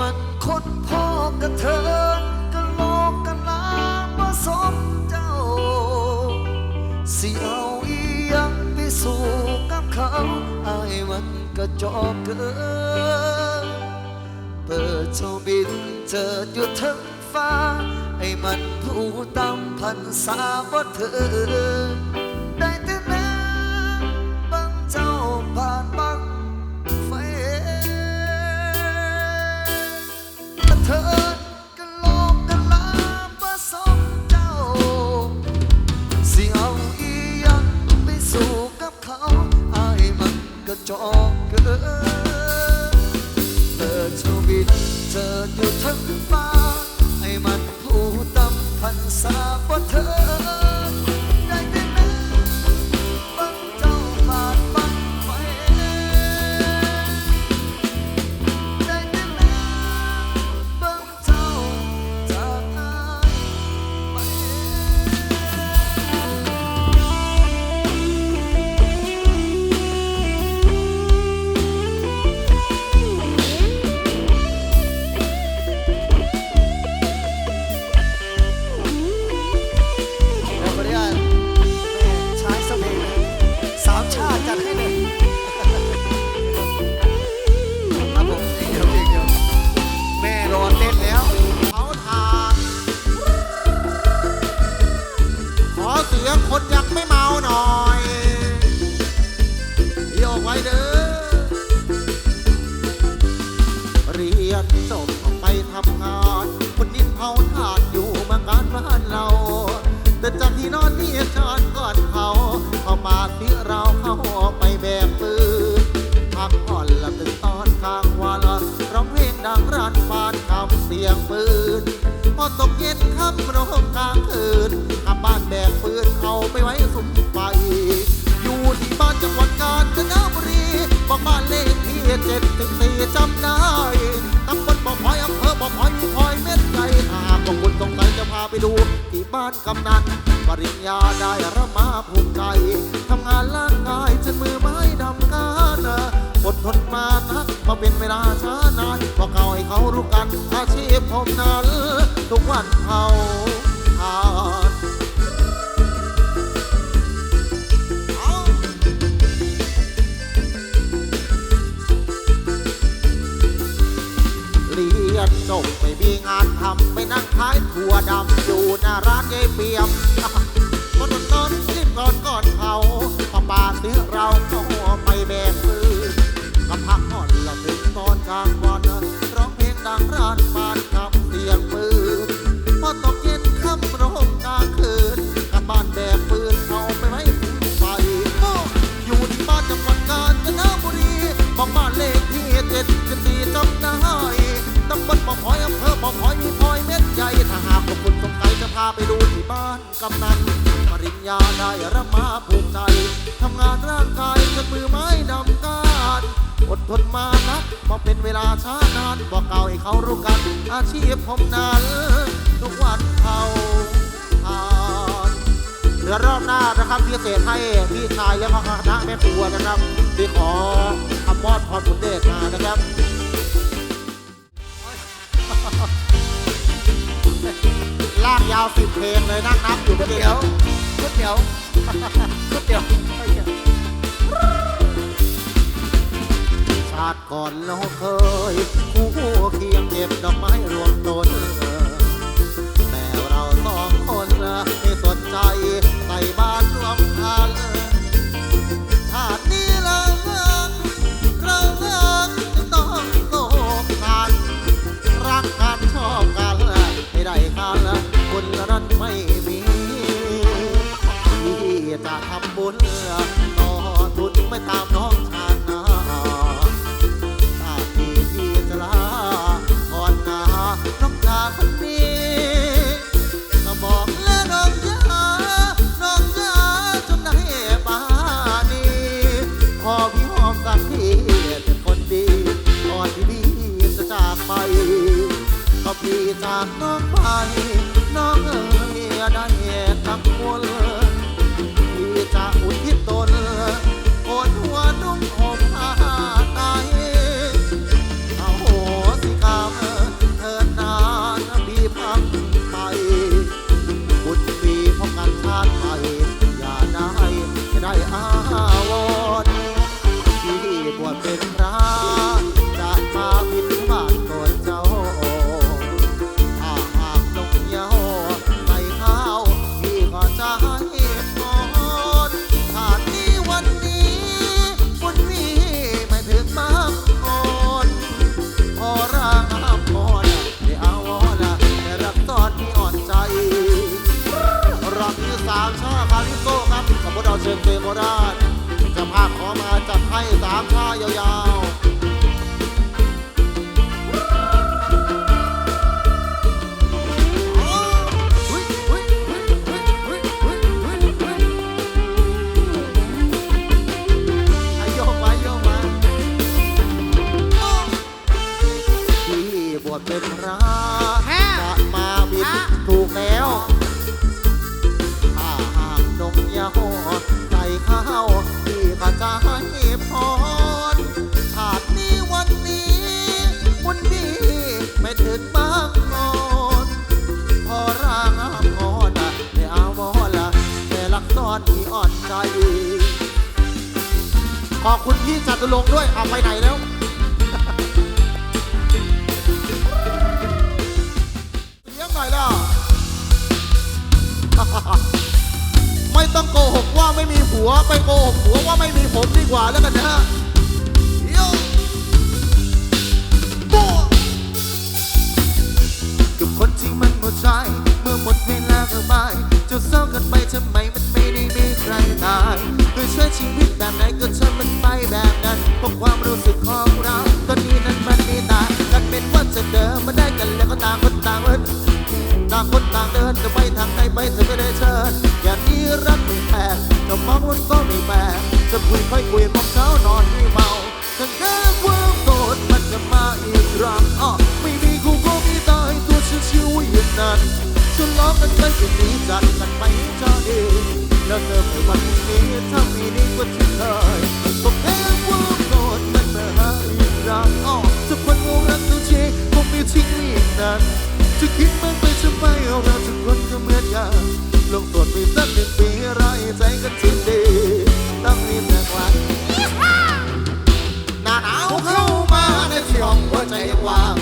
มันคนพ่อกระเทินกันโลกกันลาผสมเจ้า สิเอาอีหยังไปสู่กับเขาไอายมันก็จอกเกินเปิดเจ้าบินเจออยู่ทั้งฟ้าให้มันผู้ตามพันษาว่าเธอ ระจอกเกินเธอชวิตเธออยู่ทั้งฟ้า เสียงคนยังไม่เมาหน่อยโยกไว้เด้อเรียนจบออกไปทำงานคนดินเผาทานอยู่เมืองการบ้านเรา แต่จากที่นอนนี่ชานก่อนเขาเข้ามาที่เราเข้าไปแบกปืนพักผ่อนหลับถึงตอนกลางวันร้องเพลงดังร้านบานคำเสียงปืนพอตกเย็นค่ำร้องกลางคืน บ้านแบกปืนเขาไปไว้สุมไฟอยู่ที่บ้านจังหวัดกาญจนบุรีบอกบ้านเลขที่เจ็ดสิบสี่จำได้ตำบลบ่อพลอยอำเภอบ่อพลอยมีพลอยเม็ดใหญ่ถ้าหากว่าคุณสงสัยจะพาไปดู ที่บ้านกำนันปริญญาได้ระมาภูมิใจทำงานร่างกายจนมือไม้ดำการอดทนมานักมาเป็นเวลาช้านานบอกเก่าให้เขารู้กันอาชีพผมนั้น ทุกวันเขาทา ไปนั่งขายถั่วดำอยู่หน้าร้านยายเปียมคนนนอนรีบก่อนก่อนเขาพอป่าซื้อเราก็หัวไปแบกมือกับพักผ่อนละถึงตอนกลางวันร้องเพลงดังร้านบ้านขับเสียงปืนานกำนัน ปริญญาได้ระมาภูมิใจ ทำงานร่างกายจนมือไม้ดำการอดทนมานักมาเป็นเวลาช้านาน บอกเก่าให้เขารู้กัน อาชีพผมนั้นทุกวันเขาทานเดี๋ยวรอบหน้านะครับพิเศษให้พี่ชายและพ่อคณะแม่ครัวนะครับที่ขอคำมอดพรผลเดชมานะครับ ยาวสิบเพลงเลยนั่งนับอยู่ก๋เมื่วอยกี้เตี๋ยวก๋วยเตี๋ยวก๋วยเตี๋ยวชาติก่อนเราเคยคู่เคียงเก็บดอกไม้รวมต้น على مدها ตั้งใจคืนนี้จากจากไปจะเองแล้วเติมในวันนี้ถ้ามีดีกว่าที่เคยผมแพ้ควาโกรธมันมาหาอีกรักอ้อจะคนรักตัวเชคงมีทิ้งอีกนั้จะคิดมันไปทำไมเราทุกคนก็เหมือนกันลงตรวจไปสักหนึ่งปีไรใจกันทีดีต้องรีบแต่วัน้าหนาวเข้ามาในช่องหัวใจว่าง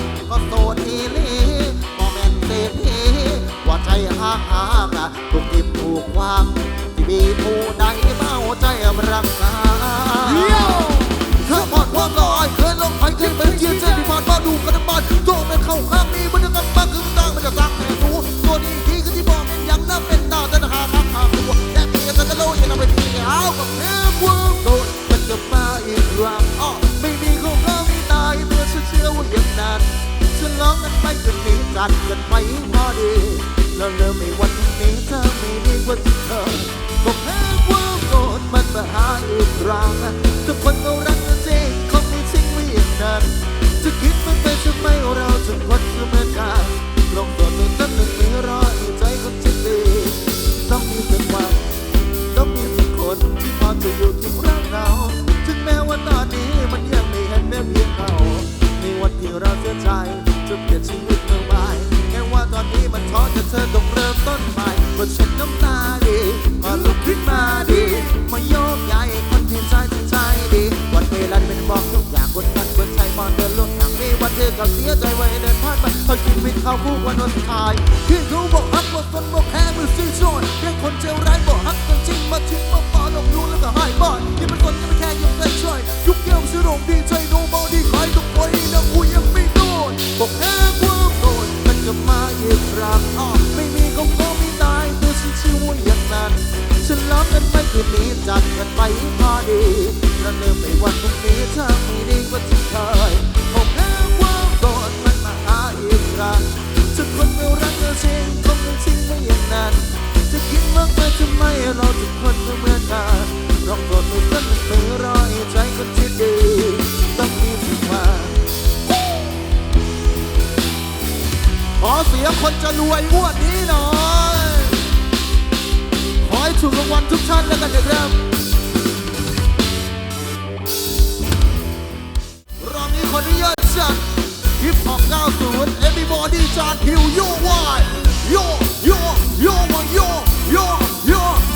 ก็เสียใจไว้เดินผ่านไปเอาชีวิตเขาคู่วันวันทายพี่รู้บอกฮักบอกตนบอกแพ้มือซื่อชนเรื่คนเจ้วร้ายบอกฮักกันจริงมาทิ้งมาปอนอกรู้แล้วก็หายบ้านยังเป็นคนยังไม่แค่ยังใจช่วยยุคเกี่ยมซื้อโรงดีใจโนบอดีขายทุกคนนักกูยังไม่โดนบอกแพ้ความโดนมันจะมาอีกครักอ้อไม่มีก็คงไม่ตายตัวฉันชื่อว่าอย่างนั้นฉันรับกันไปคืนนี้จากกันไปพอดีระเริ่มในวันพรุ่งนี้ถ้าไม่ดีกว่าที่เคย ไหมเราทุกคนเมื่อตาร้องโกดมือกันมือรอใจคนที่ดีต้องมีที่มาขอเสียคนจะรวยงวดนี้หน่อยขอให้ถูกรางวัลทุกท่านแล้วกันนะครับรอบนี้คนนี้เยอะจัดฮิปฮอป90 everybody จากฮิวโยวายโยโย่โยมาโยโย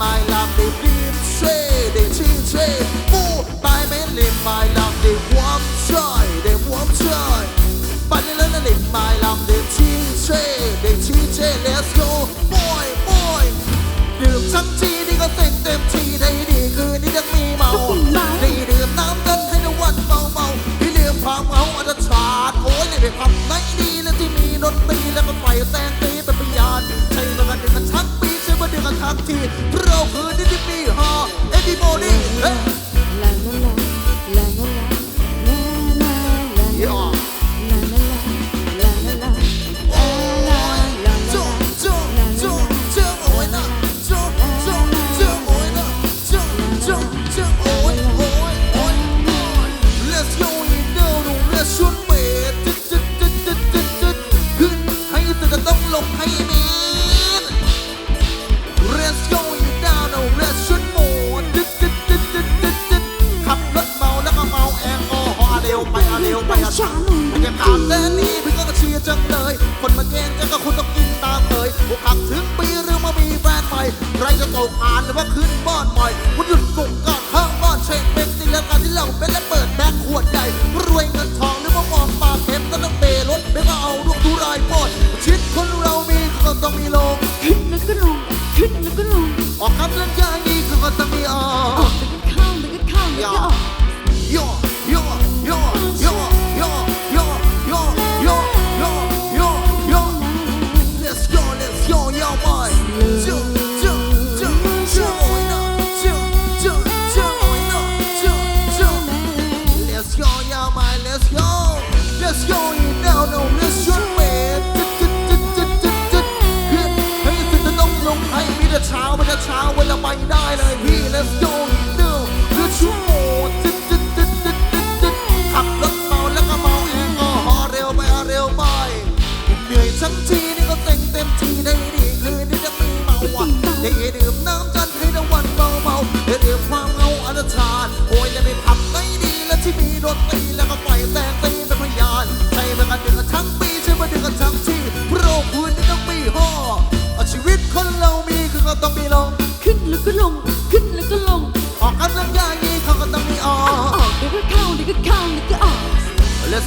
mài làm điều đêm xuê, để chi xuê. Mu bài mến liền mài làm điều quắm trời, để quắm trời. Bài lên lên liền mài làm điều chi xuê, để chi xuê. Let's go. ย คนมาแย่งกันก็คุณต้องกินตามเคยพวกขับถึงปีหรือมามีแฟนใหม่ใครจะตกงานหรือว่าขึ้นบ้านใหม่คุณหยุดกุกก่อนข้างบ้านเช็คเป็นตีแล้วการที่เราเป็นและเปิดแบงค์ขวดใหญ่รวยเงินทองหรือว่ามองปากเข็มก็ต้องเบรถไม่ก็เอาลูกทุรายปอดชิดคนเรามีก็ต้องมีลงขึ้นแล้วก็ลงขึ้นแล้วก็ลงออกกำลังกายดีก็ต้องมีออออกกแล้วก็ เช้ามันจะเช้าเวลาไปได้เลยพี่ Let's go,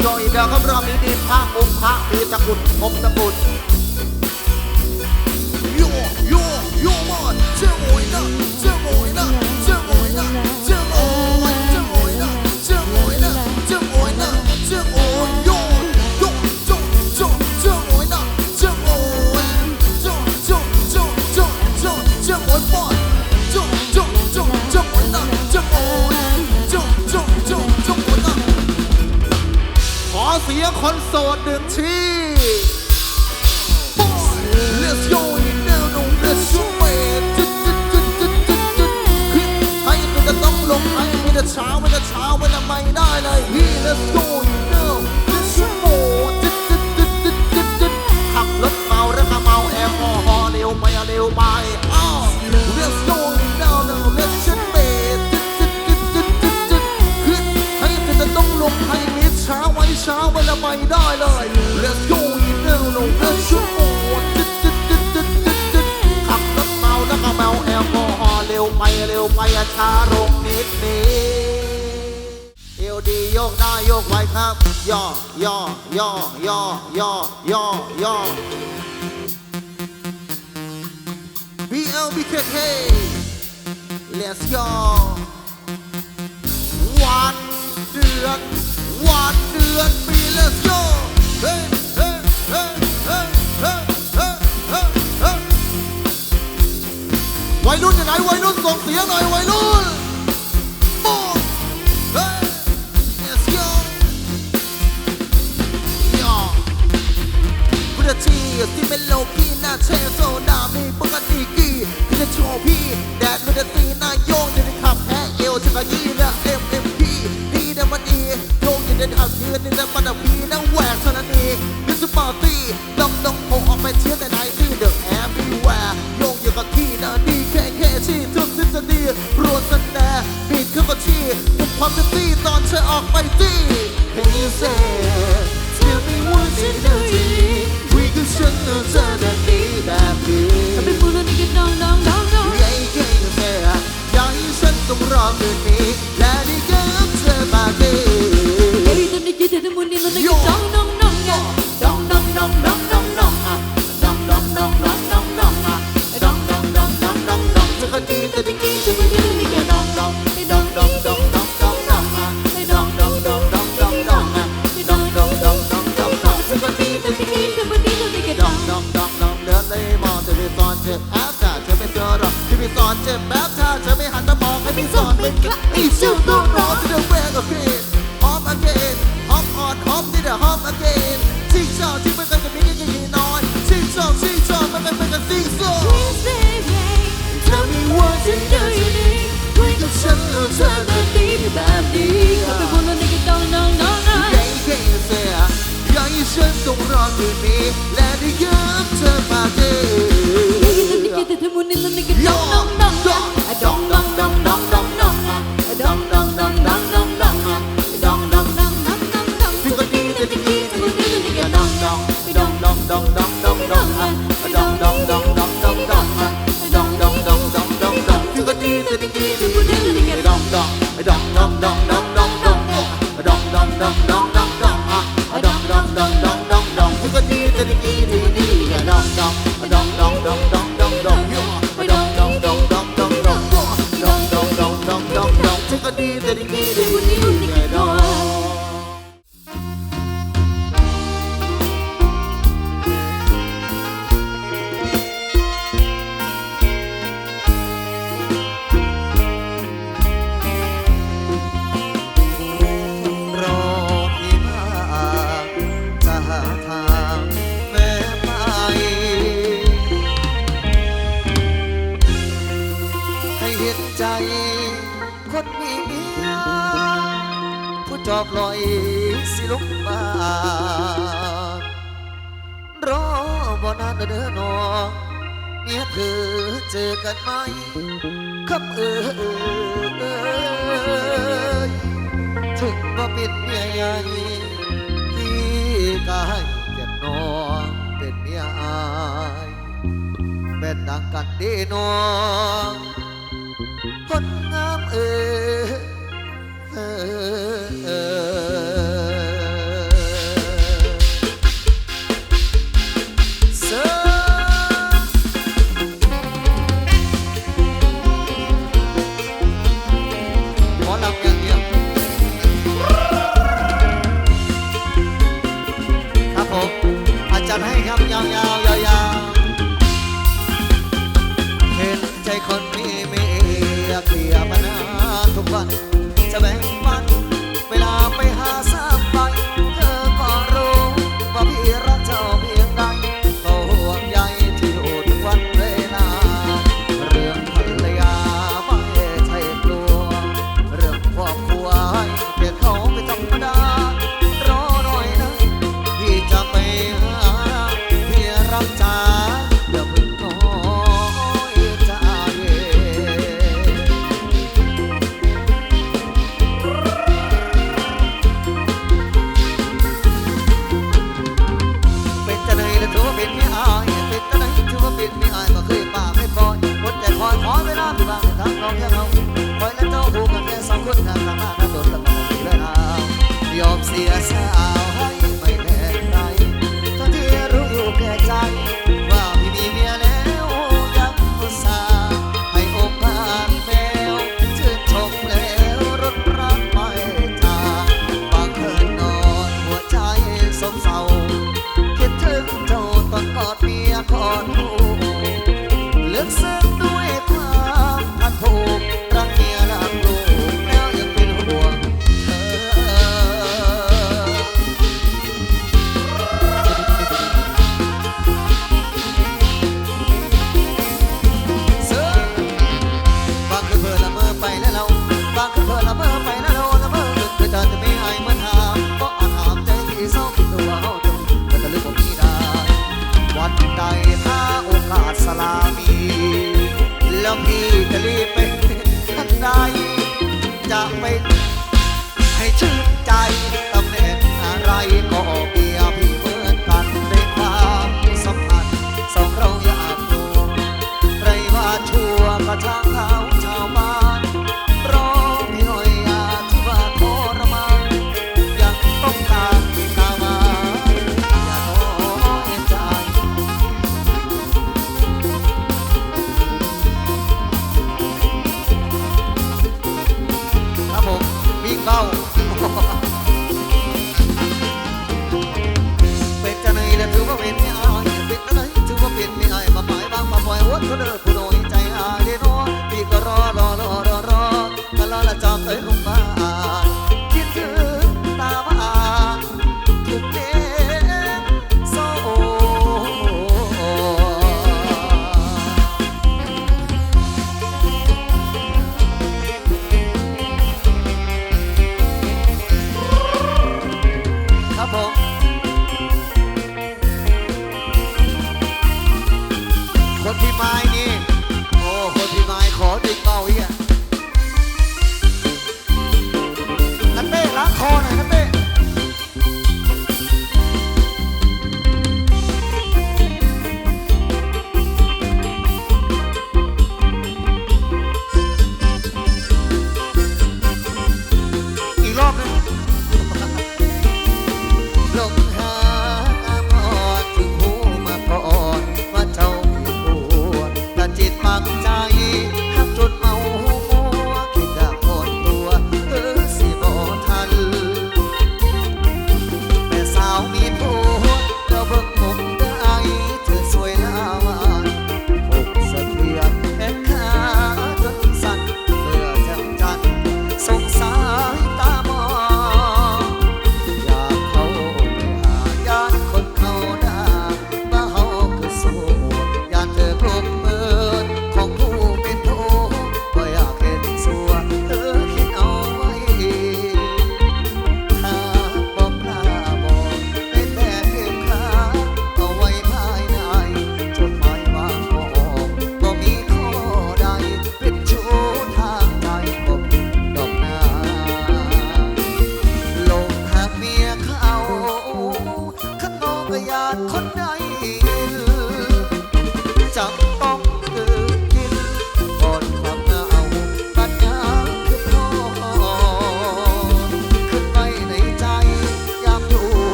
Let's go อีกแล้วครับรอบนี้ดีพระองค์พระคือตะกุดองค์ตะกุด ช้าไว้เช้าไม่ได้ไม่ได้เลย Let's go in now no let's go ตึ๊ดดดดดดขับรถเมาแล้วก็เมาแอลกอฮอล์เร็วไปเร็วไปอะช้าลงนิดนิดเอวดีโยกได้โยกไว้ครับ ย่อย่อย่อย่อย่อย่อย่อ BLBKK Let's go วันเดือน วันเดือนปี Let's go เฮ้เฮ้เฮ้เฮ้เฮ้เฮ้เฮ้เฮ้วัยรุ่นอยู่ไหนวัยรุ่นส่งเสียงหน่อยวัยรุ่นโอ้เฮ้ Let's go ย่อพุทธชีที่เป็นโลกีหน้าเชโงอยู่ในอับยืนนี่เดมันดับพีนะแหวกเท่านั้นเองมิสปาร์ตี้ดองดองโผออกไปเชียร์แต่ไหนที่เดอะแอมบีแวร์โยงอยู่กับที่นะดีแค่แค่ชี้ทุกทฤษฎีรวมสันแน่บีดขึ้นมาชี้มุมความเซ็กซี่ตอนเธอออกไปตีเพลงเซ่ Tell me what you do to me คุยกับฉันเธอจะได้ดีแบบนี้ถ้าเป็นผู้นั้นนี่ก็น้องน้องน้องน้องใหญ่แค่ไหนอยากให้ฉันต้องรอคืนนี้และได้กับเธอมาดี the money, no make it dong dong dong yeah, dong dong dong dong dong dong ah, dong dong dong dong dong dong ah, dong dong dong dong dong dong. The key to the key to the key to make it dong dong, dong dong dong dong dong dong ah, dong dong dong dong dong dong ah, dong dong dong dong dong dong. The key to the key to the key to make it dong dong dong dong. เดินเลยมองเธอไปสอนเธอแอบถ้าเธอไม่เจอหรอกที่ไปสอนเจ็บแบบถ้าเธอไม่หันมามองให้ไปสอนเป็นกระอีสุด เนี่ยเธอเจอกันไหมคำเออถึงมาเป็นเมียใหญ่ที่กายเก็บนอนเป็นเมียอายเป็นดังกันดีนองคนงามเออย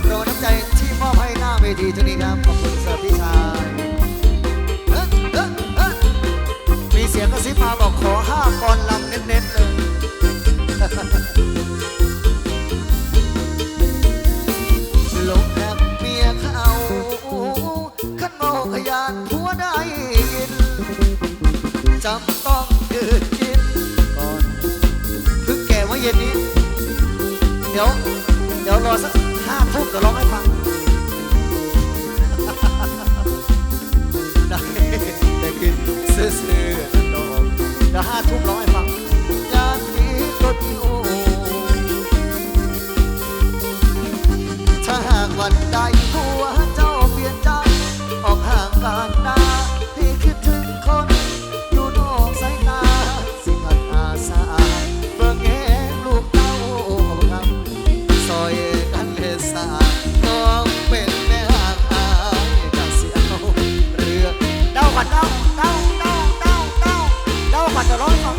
รับรองน้ำใจที่มอบให้หน้าเวทีทุกนี้ครับ ขอบคุณเสิร์ฟพี่ชายมีเสียงกระซิบมาบอกขอห้าก่อนลำเน้น ก็ร้องให้ฟังได้แต่กินซื้อซื้อกแล้วห้าทุ่มร้องให้ฟังยานนี้ก็ดีโอถ้าหากวันใดหัวเจ้าเปลี่ยนใจออกห่างกันได้ doloroso.